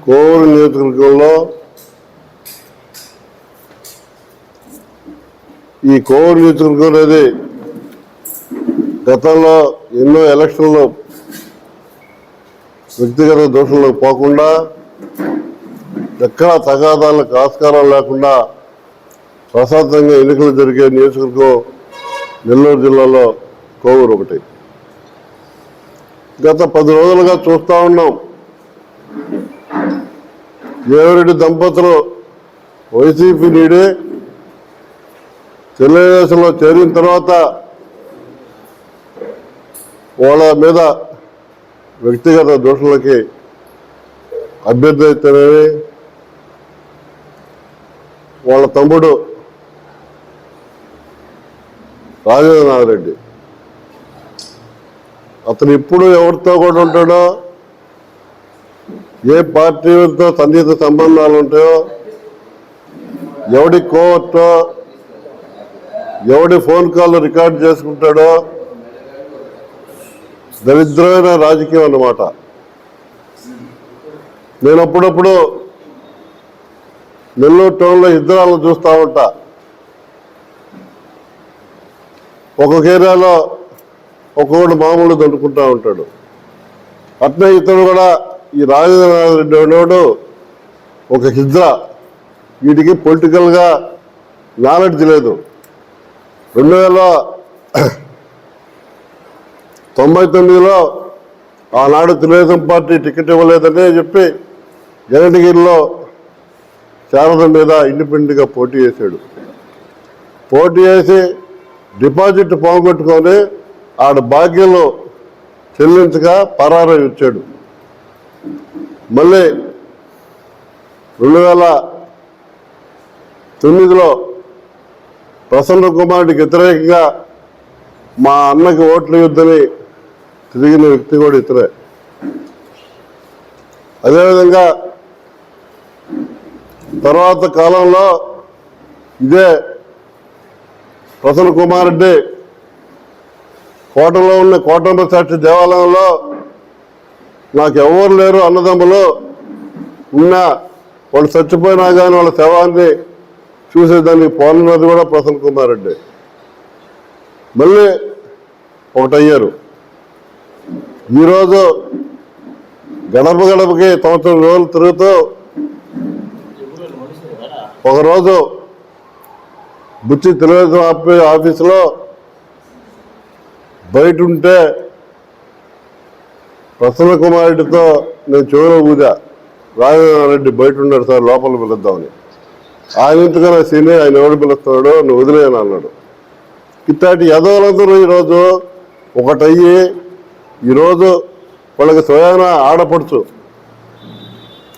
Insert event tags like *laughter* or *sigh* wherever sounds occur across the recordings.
కోవూరు నియోజకవర్గంలో ఈ కోవూరు నియోజకవర్గం అనేది గతంలో ఎన్నో ఎలక్షన్లు వ్యక్తిగత దోషంలోకి పోకుండా ఎక్కడా తగాదాలకు ఆస్కారం లేకుండా ప్రశాంతంగా ఎన్నికలు జరిగే నియోజకవర్గం నెల్లూరు జిల్లాలో కోవూరు ఒకటి. గత పది రోజులుగా చూస్తూ ఉన్నాం. దేవరెడ్డి దంపతులు వైసీపీ నీడే తెలుగుదేశంలో చేరిన తర్వాత వాళ్ళ మీద వ్యక్తిగత దోషులకి అభ్యర్థి వాళ్ళ తమ్ముడు రాజేంద్రనాథ్ రెడ్డి. అతను ఇప్పుడు ఎవరితో కూడా ఉంటాడో ఏ పార్టీతో సన్నిహిత సంబంధాలు ఉంటాయో ఎవడి కోవట్టో ఎవడి ఫోన్ కాల్ రికార్డ్ చేసుకుంటాడో దరిద్రమైన రాజకీయం అన్నమాట. నేను అప్పుడప్పుడు నెల్లూరు టౌన్లో ఇద్దరాలను చూస్తూ ఉంటా. ఒక్కొక్క ఏరియాలో ఒక్కొక్కడు మామూలు దండుకుంటూ ఉంటాడు. అట్నే ఇతడు కూడా ఈ రాజేంద్రనాథ్ రెడ్డి అనేవాడు ఒక హిజ్రా. వీటికి పొలిటికల్గా నాలెడ్జ్ లేదు. రెండు వేల తొంభై తొమ్మిదిలో ఆనాడు తెలుగుదేశం పార్టీ టికెట్ ఇవ్వలేదని చెప్పి జగన్గిరిలో శారద మీద ఇండిపెండెంట్గా పోటీ చేశాడు. పోటీ చేసి డిపాజిట్ పోగొట్టుకొని ఆడ భాగ్యంలో చెల్లించగా పరారై వచ్చాడు మళ్ళీ రెండు వేల తొమ్మిదిలో ప్రసన్న కుమారుడికి వ్యతిరేకంగా మా అన్నకి ఓట్లు యుద్ధని తిరిగిన వ్యక్తి కూడా ఇతరే అదేవిధంగా తర్వాత కాలంలో ఇదే ప్రసన్న కుమార్ రెడ్డి కోటలో ఉన్న కోటంబ సాక్షి దేవాలయంలో నాకు ఎవరు లేరు అన్నదమ్ములు. ఉన్నా వాళ్ళు చచ్చిపోయినా కానీ వాళ్ళ శవాన్ని చూసేదానికి పోలన్నది కూడా ప్రసన్న కుమార్ రెడ్డి. మళ్ళీ ఒకటయ్యారు. ఈరోజు గడప గడపకి సంవత్సరం రోజులు తిరుగుతూ ఒకరోజు బుచ్చి తెలుగుదేశం ఆఫీసులో బయట ఉంటే ప్రసన్న కుమార్ రెడ్డితో నేను చెవులో పూజ. రాజారెడ్డి రెడ్డి బయట ఉన్నాడు సార్ లోపల పిలుద్దామని. ఆయన ఇంతకన్నా సీనియర్ ఆయన ఎవడు పిలుస్తాడో నువ్వు వదిలేయని అన్నాడు. ఇట్లాంటి యదవులందరూ ఈరోజు ఒకటయ్యి ఈరోజు వాళ్ళకి స్వయాన ఆడపడుచు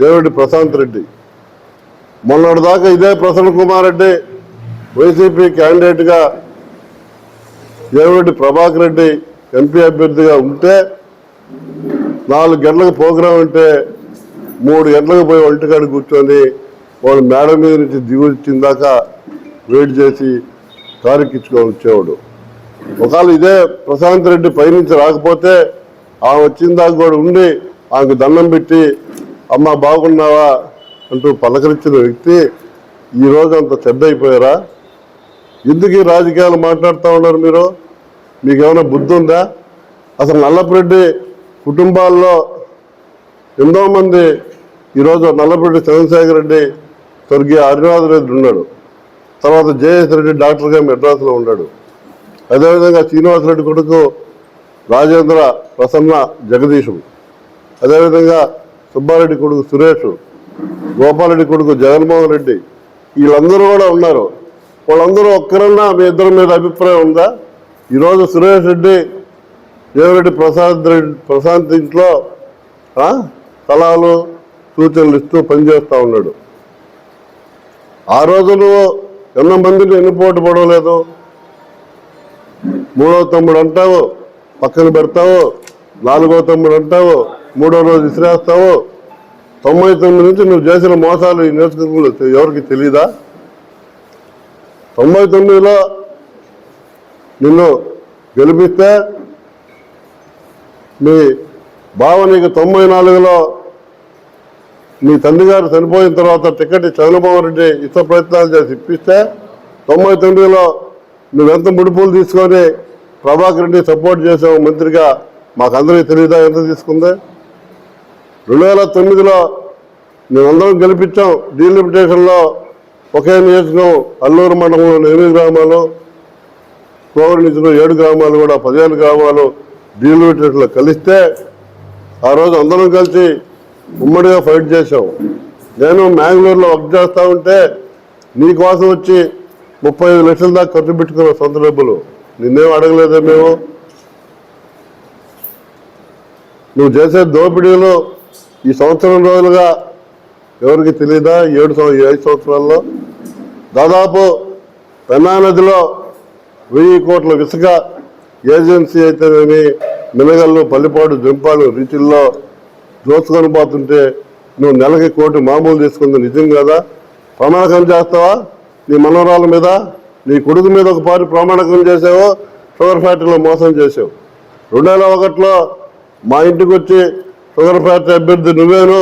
దేవుడి ప్రశాంత్ రెడ్డి. మొన్నటి దాకా ఇదే ప్రసన్న కుమార్ రెడ్డి వైసీపీ క్యాండిడేట్గా దేవుడి ప్రభాకర్ రెడ్డి ఎంపీ అభ్యర్థిగా ఉంటే నాలుగు గంటలకు ప్రోగ్రాం ఉంటే మూడు గంటలకు పోయి ఒంటికాడ కూర్చొని వాడు మేడ మీద నుంచి దిగు దాకా వెయిట్ చేసి కారెక్కించుకొని వచ్చేవాడు. ఒకవేళ ఇదే ప్రశాంత్ రెడ్డి పైనుంచి రాకపోతే ఆమె వచ్చిన దాకా కూడా ఉండి ఆమెకు దండం పెట్టి అమ్మ బాగున్నావా? అంటూ పలకరించిన వ్యక్తి ఈ రోజు అంత చెడ్డ అయిపోయారా ఎందుకు ఈ రాజకీయాలు మాట్లాడుతూ ఉన్నారు మీరు? మీకు ఏమైనా బుద్ధి ఉందా? అసలు నల్లపురెడ్డి కుటుంబాల్లో ఎంతో మంది ఈరోజు నల్లపల్లి చంద్రశేఖర్ రెడ్డి స్వర్గీయ హరినాథ్ రెడ్డి ఉన్నాడు. తర్వాత జేఎస్ రెడ్డి డాక్టర్గా మెడ్రాస్లో ఉన్నాడు. అదేవిధంగా శ్రీనివాసరెడ్డి కొడుకు రాజేంద్ర ప్రసన్న జగదీశం అదేవిధంగా సుబ్బారెడ్డి కొడుకు సురేష్ గోపాలరెడ్డి కొడుకు జగన్మోహన్ రెడ్డి వీళ్ళందరూ కూడా ఉన్నారు. వాళ్ళందరూ ఒక్కరన్నా మీ ఇద్దరి మీద అభిప్రాయం ఉందా? ఈరోజు సురేష్ రెడ్డి దేవరెడ్డి ప్రశాంత్ రెడ్డి ప్రశాంత్ ఇంట్లో సలహాలు సూచనలు ఇస్తూ పనిచేస్తూ ఉన్నాడు. ఆ రోజు నువ్వు ఎన్నో మందిని ఎన్నిపోటు పడవలేదు. మూడో తమ్ముడు అంటావు పక్కన పెడతావు నాలుగో తమ్ముడు అంటావు మూడో రోజు విసిరేస్తావు. తొంభై తొమ్మిది నుంచి నువ్వు చేసిన మోసాలు ఈ నియోజకవర్గంలో ఎవరికి తెలీదా? తొంభై తొమ్మిదిలో నిన్ను గెలిపిస్తే మీ బావ నీకు తొంభై నాలుగులో మీ తండ్రి గారు చనిపోయిన తర్వాత టికెట్ చంద్రబాబు రెడ్డి ఇష్ట ప్రయత్నాలు చేసి ఇప్పిస్తే తొంభై తొమ్మిదిలో నువ్వెంత ముడుపులు తీసుకొని ప్రభాకర్ రెడ్డి సపోర్ట్ చేసావు మంత్రిగా మాకందరికీ తెలియదా? ఎంత తీసుకుంది? రెండు వేల తొమ్మిదిలో మేమందరం గెలిపించాం. డీలిమిటేషన్లో ఒకే నియోజకం అల్లూరు మండలంలో ఎనిమిది గ్రామాలు కోవూరు నిధులు ఏడు గ్రామాలు కూడా పదిహేను గ్రామాలు డీలిమిటేషన్లో కలిస్తే ఆ రోజు అందరం కలిసి ఉమ్మడిగా ఫైట్ చేశాం. నేను మ్యాంగ్లూరులో వర్క్ చేస్తూ ఉంటే నీ కోసం వచ్చి ముప్పై ఐదు లక్షల దాకా ఖర్చు పెట్టుకున్నాం సొంత డబ్బులు. నిన్నేం అడగలేదా మేము. నువ్వు చేసే దోపిడీలు ఈ సంవత్సరం రోజులుగా ఎవరికి తెలియదా ఏడు సంవ- ఐదు సంవత్సరాల్లో దాదాపు పెన్నా నదిలో వెయ్యి కోట్ల ఇసుక ఏజెన్సీ అయితేనేమి మినగల్లు పల్లిపాడు జంపాలు రీతిల్లో దోచుకొని పోతుంటే నువ్వు నెలకి కోటి మామూలు తీసుకుంది నిజం కదా? ప్రమాణకం చేస్తావా? నీ మనవరాల మీద నీ కొడుకు మీద ఒక పాటు ప్రమాణకం చేసావు షుగర్ ఫ్యాక్టరీలో మోసం చేసావు. రెండు వేల ఒకటిలో మా ఇంటికి వచ్చి షుగర్ ఫ్యాక్టరీ అభ్యర్థి నువ్వేను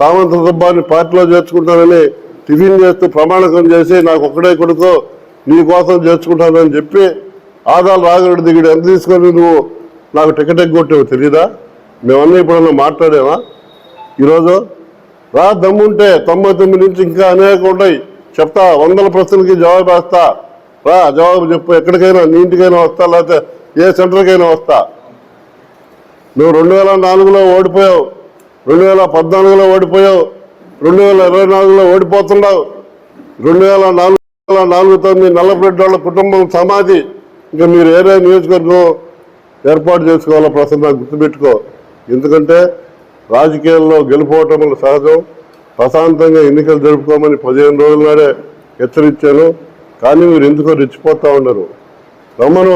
సామంత సుబ్బాన్ని పార్టీలో చేర్చుకుంటానని టిఫిన్ చేస్తూ ప్రమాణకం చేసి నాకు ఒక్కడే కొడుకు నీ కోసం చేర్చుకుంటానని చెప్పి ఆదాలు రాగడు దిగుడు ఎంత తీసుకొని నువ్వు నాకు టికెట్ ఎగ్గొట్టావు తెలీదా? మేమన్నీ ఇప్పుడన్నా మాట్లాడామా? ఈరోజు రా దమ్ముంటే తొంభై తొమ్మిది నుంచి ఇంకా అనేక ఉంటాయి చెప్తా వందల ప్రశ్నలకి జవాబు వేస్తా రా జవాబు చెప్పు ఎక్కడికైనా నీ ఇంటికైనా వస్తా లేకపోతే ఏ సెంటర్కైనా వస్తా. నువ్వు రెండు వేల నాలుగులో ఓడిపోయావు రెండు వేల పద్నాలుగులో ఓడిపోయావు రెండు వేల ఇరవై నాలుగులో ఓడిపోతున్నావు. రెండు వేల నాలుగు వేల నాలుగుతో మీ వాళ్ళ కుటుంబం సమాధి ఇంకా మీరు ఏరే నియోజకవర్గం ఏర్పాటు చేసుకోవాలో ప్రసన్న గుర్తుపెట్టుకో. ఎందుకంటే రాజకీయాల్లో గెలుపోవటములు సహజం. ప్రశాంతంగా ఎన్నికలు జరుపుకోమని పదిహేను రోజుల నాడే హెచ్చరించాను. కానీ మీరు ఎందుకో రెచ్చిపోతూ ఉన్నారు. రమ్మను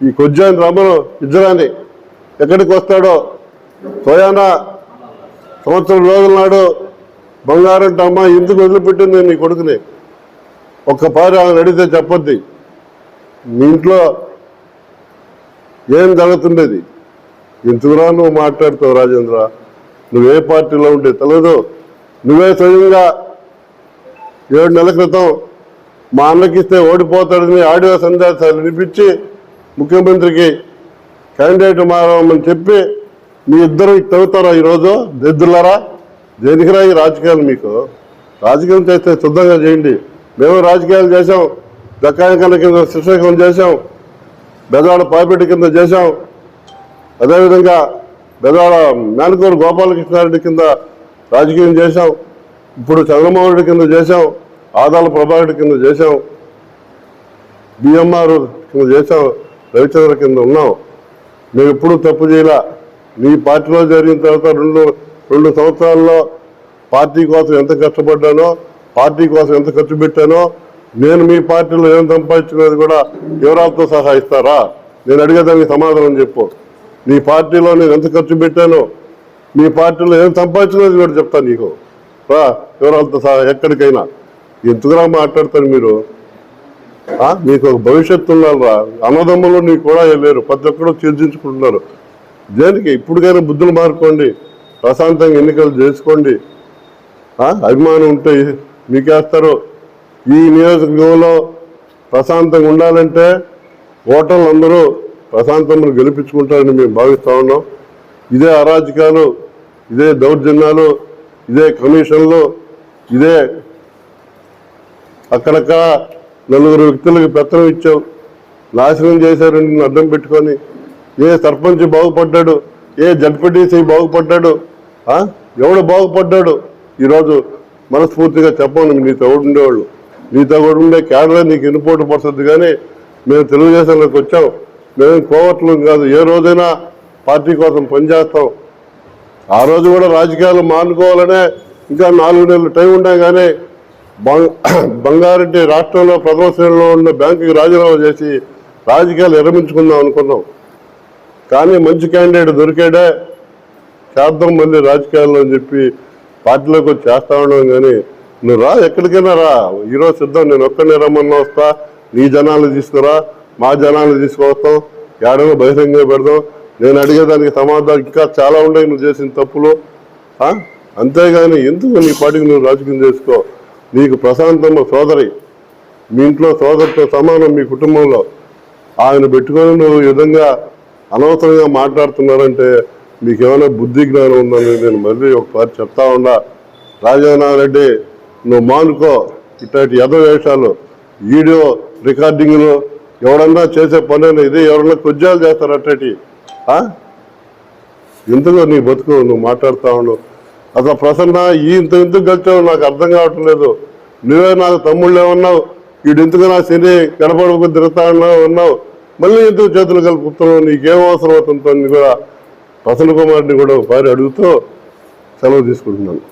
ఈ కొజ్జాని రమ్మను ఇద్దరాని ఎక్కడికి వస్తాడో? సోయానా సంవత్సరం రోజుల నాడు బంగారం అమ్మ ఎందుకు వదిలిపెట్టింది నీ కొడుకుని? ఒక్కపారి ఆమె అడిగితే చెప్పొద్ది. మీ ఇంట్లో ఏం జరుగుతుండేది? ఎందుకురా నువ్వు మాట్లాడుతావు రాజేంద్ర. నువ్వే పార్టీలో ఉంటే తెలియదు నువ్వే స్వయంగా ఏడు నెలల క్రితం మా అన్నకిస్తే ఓడిపోతాడని ఆడియో సందేశాలు వినిపించి ముఖ్యమంత్రికి క్యాండిడేట్ మారమని చెప్పి మీ ఇద్దరు తవ్వుతారా ఈరోజు? దెద్దులారా దేనికిరా ఈ రాజకీయాలు మీకు? రాజకీయం చేస్తే శుద్ధంగా చేయండి. మేము రాజకీయాలు చేసాం దక్కాయ కింద శిక్షకం చేశాం. బెదవాడ పాపిరెడ్డి కింద చేశాం. అదేవిధంగా బెదవాడ మేనకూరు గోపాలకృష్ణారెడ్డి కింద రాజకీయం చేశాం. ఇప్పుడు చంద్రమోహన్ రెడ్డి కింద చేశాం. ఆదాల ప్రభాకర్ కింద చేశాం. బిఎంఆర్ కింద చేశాం. రవిచంద్ర కింద ఉన్నాం. మేము ఎప్పుడూ తప్పు చేయలే. మీ పార్టీలో జరిగిన తర్వాత రెండు రెండు సంవత్సరాల్లో పార్టీ కోసం ఎంత కష్టపడ్డానో పార్టీ కోసం ఎంత ఖర్చు పెట్టానో నేను మీ పార్టీలో ఏం సంపాదించినది కూడా వివరాలతో సహా ఇస్తారా? నేను అడిగేదానికి సమాధానం చెప్పు. నీ పార్టీలో నేను ఎంత ఖర్చు పెట్టానో మీ పార్టీలో ఏం సంపాదించినది కూడా చెప్తాను నీకు. రా వివరాలతో సహా ఎక్కడికైనా. ఎందుకురా మాట్లాడతారు మీరు? మీకు ఒక భవిష్యత్తు ఉన్నారా అన్నదమ్ములు నీకు కూడా లేరు. ప్రతి ఒక్కరు చర్చించుకుంటున్నారు. దేనికి? ఇప్పుడుకైనా బుద్ధులు మారుకోండి. ప్రశాంతంగా ఎన్నికలు చేసుకోండి. అభిమానం ఉంటే మీకేస్తారు. ఈ నియోజకవర్గంలో ప్రశాంతంగా ఉండాలంటే ఓటర్లు అందరూ ప్రశాంతమును గెలిపించుకుంటారని మేము భావిస్తూ ఉన్నాం. ఇదే అరాజకాలు ఇదే దౌర్జన్యాలు ఇదే కమిషన్లు ఇదే అక్కడక్కడ నలుగురు వ్యక్తులకు పెత్తనం ఇచ్చాం. నాశనం చేశారు అడ్డం పెట్టుకొని ఏ సర్పంచ్ బాగుపడ్డాడు ఏ జడ్పీటీసీ బాగుపడ్డాడు ఎవడు బాగుపడ్డాడు? ఈరోజు మనస్ఫూర్తిగా చెప్పండి మీతో ఎవడు ఉండేవాళ్ళు నీతో కూడా ఉండే క్యాడర్ నీకు ఇనుపోటు పడుతుంది కానీ మేము తెలుగుదేశంలోకి వచ్చాం. మేము కోవట్లం కాదు. ఏ రోజైనా పార్టీ కోసం పనిచేస్తాం. ఆ రోజు కూడా రాజకీయాలు మానుకోవాలనే ఇంకా నాలుగు నెలలు టైం ఉన్నా కానీ బంగ్ *coughs* బంగారెడ్డి రాష్ట్రంలో ప్రథమ శ్రేణిలో ఉన్న బ్యాంకుకి రాజీనామా చేసి రాజకీయాలు విరమించుకుందాం అనుకున్నాం. కానీ మంచి క్యాండిడేట్ దొరికాడే చేద్దాం మళ్ళీ రాజకీయాల్లో అని చెప్పి పార్టీలోకి వచ్చి చేస్తా ఉండడం కానీ నువ్వు రా ఎక్కడికైనా రా. ఈరోజు సిద్ధం నేను ఒక్కడనే రమ్మన్నా వస్తా. నీ జనాలు తీసుకురా మా జనాలు తీసుకువస్తాం. ఏడనో బహిరంగంగా పెడదాం. నేను అడిగేదానికి సమాధానం ఇంకా చాలా ఉన్నాయి నువ్వు చేసిన తప్పులు. అంతేగాని ఎందుకు నీ పాటికి నువ్వు రాజకీయం చేసుకో? నీకు ప్రశాంతమ్మ సోదరి. మీ ఇంట్లో సోదరితో సమానం మీ కుటుంబంలో. ఆయన పెట్టుకొని నువ్వు ఈ విధంగా అనవసరంగా మాట్లాడుతున్నారంటే మీకు ఏమైనా బుద్ధి జ్ఞానం ఉందని నేను మళ్ళీ ఒకసారి చెప్తా ఉండా రాజానారెడ్డి నువ్వు మానుకో. ఇట్లాంటి యథ వేషాలు వీడియో రికార్డింగ్లు ఎవడన్నా చేసే పనులు ఇది ఎవరన్నా కుజ్జాలు చేస్తారు అట్టటి ఎందుకో నీ బతుకు నువ్వు మాట్లాడుతా ఉండవు అసలు ప్రసన్న ఈ ఇంత ఎందుకు గెలిచావు? నాకు అర్థం కావటం లేదు. నువ్వే నాకు తమ్ముళ్ళు ఏమన్నావు? వీడు ఎందుకు నా శని కనపడకు తిరుగుతా ఉన్నావు ఉన్నావు మళ్ళీ ఎందుకు చేతులు కలుపుతున్నావు? నీకేం అవసరం అవుతుందో? కూడా ప్రసన్న కుమార్ని కూడా ఒకసారి అడుగుతూ సెలవు తీసుకుంటున్నాను.